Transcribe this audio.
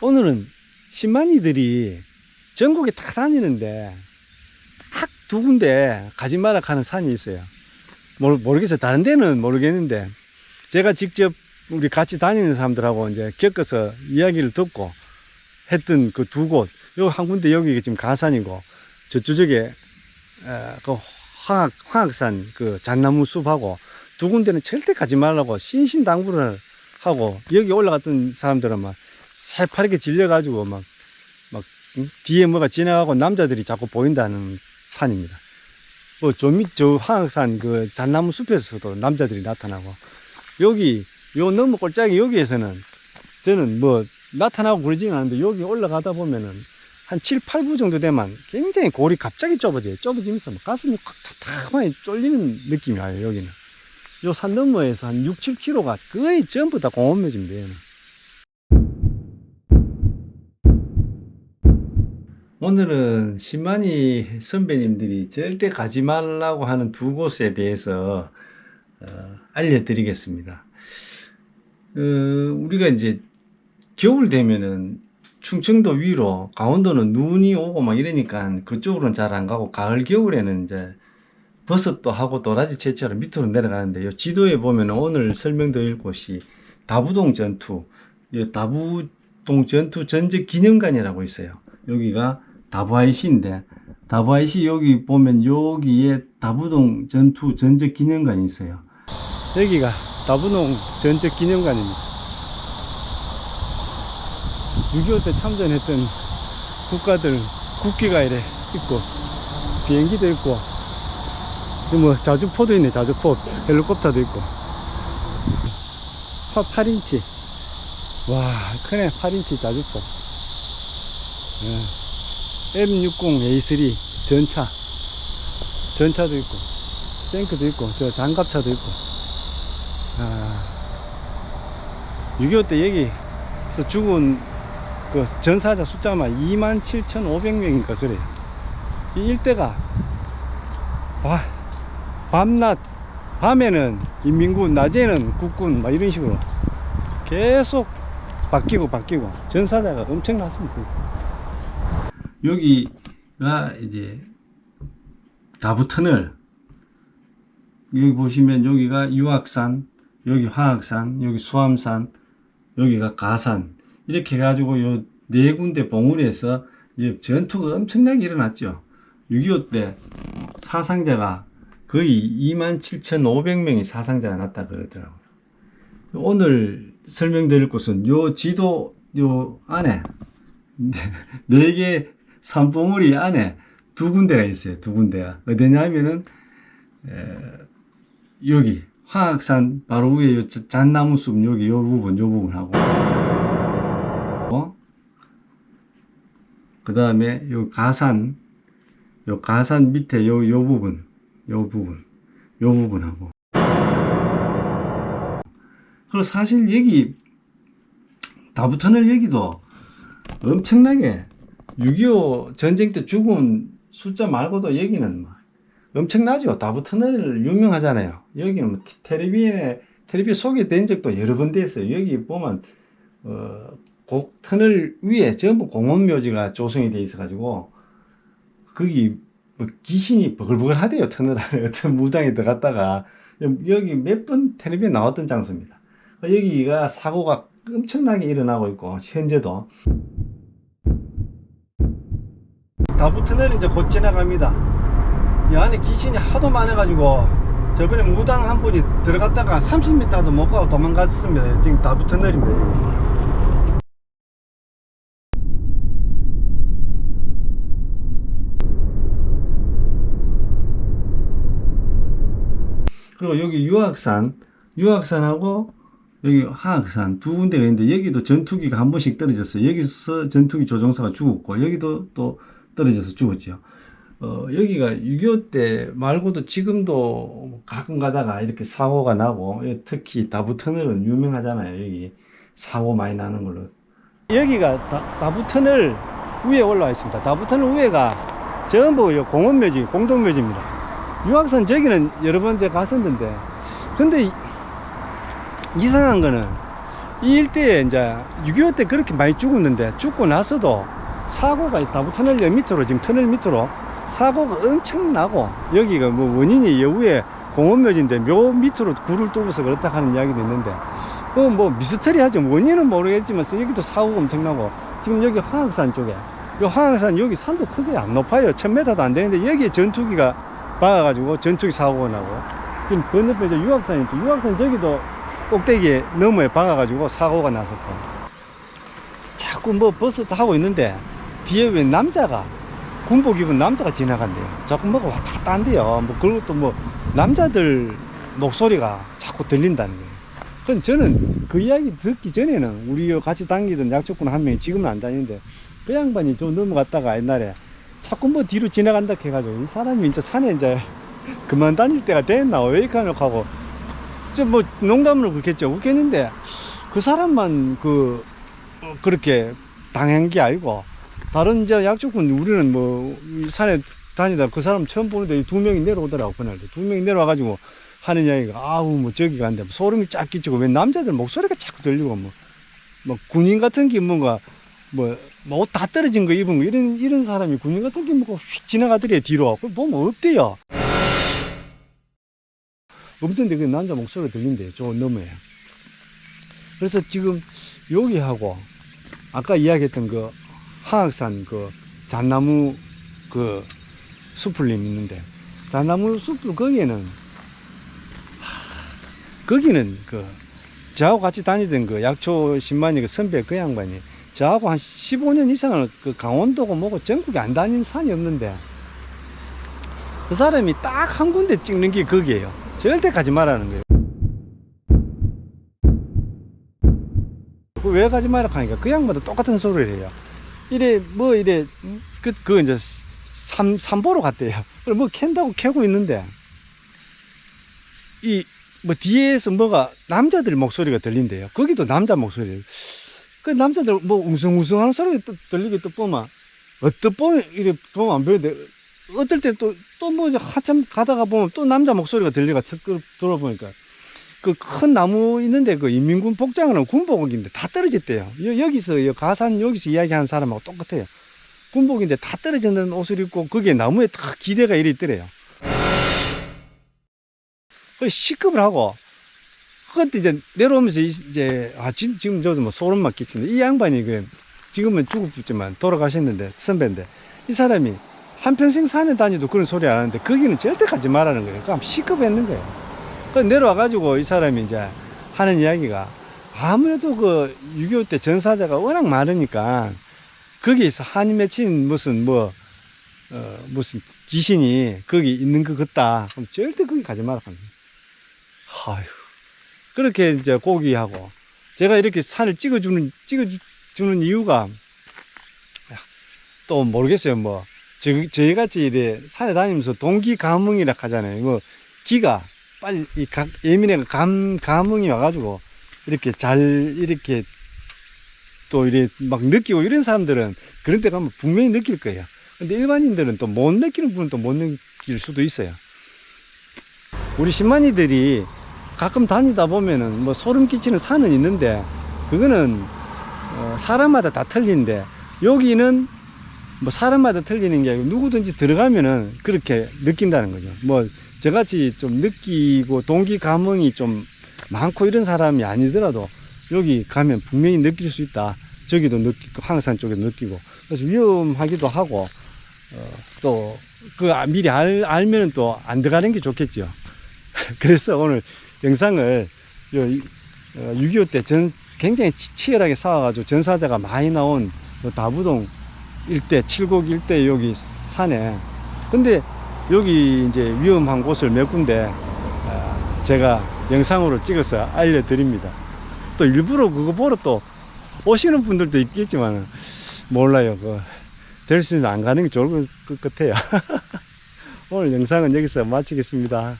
오늘은 신만이들이 전국에 다 다니는데 딱두 군데 가지마라 하는 산이 있어요. 모르, 모르겠어요. 다른 데는 모르겠는데 제가 직접 우리 같이 다니는 사람들하고 이제 겪어서 이야기를 듣고 했던 그 두 곳, 요 한 군데 여기 지금 가산이고 저쪽에 에, 그 화학 화학산 그 잣나무 숲하고 두 군데는 절대 가지 말라고 신신당부를 하고 여기 올라갔던 사람들은 막 새파랗게 질려가지고 막, 막 뒤에 뭐가 지나가고 남자들이 자꾸 보인다는 산입니다. 뭐, 저 밑, 저 화학산 그 잣나무 숲에서도 남자들이 나타나고 여기, 요 너무 꼴짝이 여기에서는 저는 뭐 나타나고 그러지는 않는데 여기 올라가다 보면은 한 7, 8부 정도 되면 굉장히 골이 갑자기 좁아져요. 좁아지면서 막 가슴이 확 답답하게 쫄리는 느낌이 와요, 여기는. 요 산 너머에서 한 6, 7km가 거의 전부 다 공원묘지입니다. 오늘은 신만이 선배님들이 절대 가지 말라고 하는 두 곳에 대해서 어, 알려드리겠습니다. 어, 우리가 이제 겨울 되면은 충청도 위로 강원도는 눈이 오고 막 이러니까 그쪽으로는 잘 안 가고 가을 겨울에는 이제 버섯도 하고 도라지 채취하러 밑으로 내려가는데 요 지도에 보면 오늘 설명드릴 곳이 다부동 전투 이 다부동 전투 전적 기념관이라고 있어요. 여기가 다부아이시인데 다부아이시 여기 보면 여기에 다부동 전투 전적 기념관이 있어요. 여기가 다부동 전적 기념관입니다. 6.25 때 참전했던 국가들 국기가 이래 있고 비행기도 있고 뭐 자주포도 있네 자주포 헬리콥터도 있고 파 8인치 와 크네 8인치 자주포 예. M60A3 전차 전차도 있고 탱크도 있고 저 장갑차도 있고 아, 6.25 때 여기서 죽은 그 전사자 숫자가 27,500명인가 그래요. 이 일대가 바- 밤낮 밤에는 인민군, 낮에는 국군 막 이런 식으로 계속 바뀌고 바뀌고 전사자가 엄청났습니다. 여기가 이제 다부 터널 여기 보시면 여기가 유학산, 여기 화학산, 여기 수암산, 여기가 가산 이렇게 해가지고 요 네 군데 봉우리에서 전투가 엄청나게 일어났죠. 6.25 때 사상자가 거의 27,500명이 사상자가 났다 그러더라고요. 오늘 설명드릴 곳은 요 지도 요 안에 네 개 산봉우리 안에 두 군데가 있어요. 두 군데가 어디냐면은 에, 여기 화학산 바로 위에 요 잣- 잣나무 숲 여기 요 부분 요 부분하고 그 다음에 요 가산, 요 가산 밑에 요, 요 부분, 요 부분, 요 부분하고. 그리고 사실 여기, 다부터널 여기도 엄청나게 6.25 전쟁 때 죽은 숫자 말고도 여기는 막 엄청나죠. 다부터널 유명하잖아요. 여기는 뭐 텔레비전에, 텔레비전 소개된 적도 여러 번 됐어요. 여기 보면, 어, 곡 터널 위에 전부 공원 묘지가 조성이 돼 있어 가지고 거기 뭐 귀신이 버글버글 하대요 터널 안에 어떤 무당이 들어갔다가 여기 몇 번 텔레비에 나왔던 장소입니다 여기가 사고가 엄청나게 일어나고 있고 현재도 다부 터널 이제 곧 지나갑니다 이 안에 귀신이 하도 많아가지고 저번에 무당 한 분이 들어갔다가 30m도 못 가고 도망갔습니다 지금 다부 터널입니다 여기. 그리고 여기 유학산, 유학산하고 여기 화학산 두 군데가 있는데 여기도 전투기가 한 번씩 떨어졌어요. 여기서 전투기 조종사가 죽었고 여기도 또 떨어져서 죽었죠. 어, 여기가 6.25 때 말고도 지금도 가끔 가다가 이렇게 사고가 나고 특히 다부터널은 유명하잖아요. 여기 사고 많이 나는 걸로. 여기가 다, 다부터널 위에 올라와 있습니다. 다부터널 위에가 전부 요 공원묘지, 공동묘지입니다. 유학산 저기는 여러 번 제가 갔었는데 근데 이- 이상한 거는 이 일대에 이제 6.25 때 그렇게 많이 죽었는데 죽고 나서도 사고가 다부 터널 역 밑으로 지금 터널 밑으로 사고가 엄청 나고 여기가 뭐 원인이 여우에 공원묘지인데 묘 밑으로 굴을 뚫어서 그렇다 하는 이야기도 있는데 그뭐 미스터리하죠 원인은 모르겠지만 여기도 사고가 엄청 나고 지금 여기 화학산 쪽에 요 화학산 여기 산도 크게 안 높아요. 1000m도 안 되는데 여기에 전투기가 박아가지고 전투기 사고가 나고 지금 건너편 이제 유학산이 있죠. 유학산 저기도 꼭대기에 너머에 박아가지고 사고가 났었고 자꾸 뭐 버스 타고 있는데 뒤에 왜 남자가 군복 입은 남자가 지나간대요. 자꾸 뭐가 왔다 갔다 한대요 뭐또뭐 남자들 목소리가 자꾸 들린다는 거예요. 그럼 저는 그 이야기 듣기 전에는 우리 같이 다니던 약초꾼 한 명이 지금은 안 다니는데 그 양반이 좀 넘어갔다가 옛날에 자꾸 뭐 뒤로 지나간다 해가지고 이 사람이 이제 산에 이제 그만 다닐 때가 됐나? 왜 이렇게 하고. 좀뭐 농담으로 그렇겠죠. 웃겠는데 그 사람만 그 어, 그렇게 당한 게 아니고 다른 이제 약초꾼 우리는 뭐이 산에 다니다 그 사람 처음 보는데 이두 명이 내려오더라고 그날도. 두 명이 내려와가지고 하는 이야기가 아우 뭐 저기 간데 소름이 쫙 끼치고 왜 남자들 목소리가 자꾸 들리고 뭐, 뭐 군인 같은 게 뭔가 뭐옷 다 떨어진 거 입은 거 이런 이런 사람이 군인 같은 게 뭐고 휙 지나가더래 뒤로 그 보면 없대요? 없던데 그 남자 목소리가 들린대요 저 너머에 그래서 지금 여기하고 아까 이야기했던 그 하악산 그 잣나무 그 숲을 있는데 잣나무 숲을 거기에는 하, 거기는 그 저하고 같이 다니던 그 약초 신만이 그 선배 그 양반이 저하고 한 15년 이상을 그 강원도고 뭐고 전국에 안 다닌 산이 없는데 그 사람이 딱 한 군데 찍는 게 거기에요. 절대 가지 말라는 거예요. 그왜 가지 말라 하니까 그 양반도 똑같은 소리를 해요. 이래 뭐 이래 그, 그 이제 삼, 삼보로 갔대요. 뭐 캔다고 캐고 있는데 이 뭐 뒤에서 뭐가 남자들 목소리가 들린대요. 거기도 남자 목소리. 그 남자들 뭐 웅성웅성하는 소리가 또 들리게 또 보면 어떤 보면 이래 보면 안 보여도 어떨 때 또 또 뭐 한참 가다가 보면 또 남자 목소리가 들리가 척 들어보니까 그 큰 나무 있는데 그 인민군 복장은 군복인데 다 떨어졌대요. 여, 여기서 여 가산 여기서 이야기하는 사람하고 똑같아요. 군복인데 다 떨어지는 옷을 입고 거기에 나무에 딱 기대가 이래 있더래요. 그 시급을 하고 그때 이제 내려오면서 이- 이제 아 지, 지금 저도 뭐 소름 막 끼치는데 이 양반이 그 지금은 죽었지만 돌아가셨는데 선배인데 이 사람이 한평생 산에 다니도 그런 소리 안 하는데 거기는 절대 가지 말라는 거예요. 그럼 시급했는 거예요. 그 내려와가지고 이 사람이 이제 하는 이야기가 아무래도 그 6.25 때 전사자가 워낙 많으니까 거기에서 한이 맺힌 무슨 뭐, 어, 무슨 귀신이 거기 있는 것 같다. 그럼 절대 거기 가지 합니다. 아휴. 그렇게 이제 고기하고 제가 이렇게 산을 찍어주는, 찍어주는 이유가 또 모르겠어요. 뭐, 저, 저희 같이 이래 산에 다니면서 동기 감흥이라 하잖아요. 뭐, 기가 빨리 이 가, 예민해가 감, 감흥이 와가지고 이렇게 잘 이렇게 또 이래 막 느끼고 이런 사람들은 그런 데 가면 분명히 느낄 거예요. 근데 일반인들은 또 못 느끼는 분은 또 못 느낄 수도 있어요. 우리 신만이들이 가끔 다니다 보면은 뭐 소름 끼치는 산은 있는데 그거는 어, 사람마다 다 틀린데 여기는 뭐 사람마다 틀리는 게 아니고 누구든지 들어가면은 그렇게 느낀다는 거죠. 뭐 저같이 좀 느끼고 동기 감흥이 좀 많고 이런 사람이 아니더라도 여기 가면 분명히 느낄 수 있다. 저기도 느끼고 항산 쪽에도 느끼고 그래서 위험하기도 하고 어, 또그 미리 알, 알면은 또 안 들어가는 게 좋겠죠. 그래서 오늘 영상을 요, 이- 어, 6.25 때 전, 굉장히 치- 치열하게 싸워가지고 전사자가 많이 나온 요 다부동 일대, 칠곡 일대 여기 산에. 근데 여기 이제 위험한 곳을 몇 군데 어, 제가 영상으로 찍어서 알려드립니다. 또 일부러 그거 보러 또 오시는 분들도 있겠지만 몰라요. 그, 될수 있는 안 가는 게 좋을 것 같아요. 오늘 영상은 여기서 마치겠습니다.